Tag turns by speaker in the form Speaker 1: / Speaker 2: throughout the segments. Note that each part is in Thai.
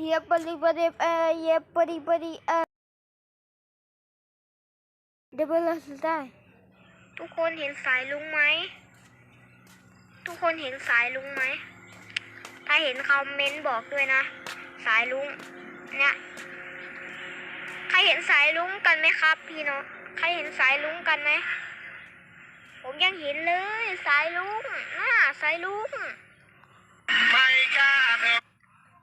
Speaker 1: เยียบริบริบเออเยียบริบริเออเดี๋ยวเราสุดได้
Speaker 2: ทุกคนเห็นสายลุงไหม ทุกคนเห็นสายลุงไหม ถ้าเห็นคอมเมนต์บอกด้วยนะ สายลุง เนี่ย ใครเห็นสายลุงกันไหมครับ พี่น้องใครเห็นสายลุงกันไหม ผมยังเห็นเลย สายลุงน่าสายลุง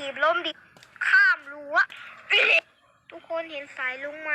Speaker 2: ถีบล้มดิข้ามรั้วทุกคนเห็นสายลุงไหม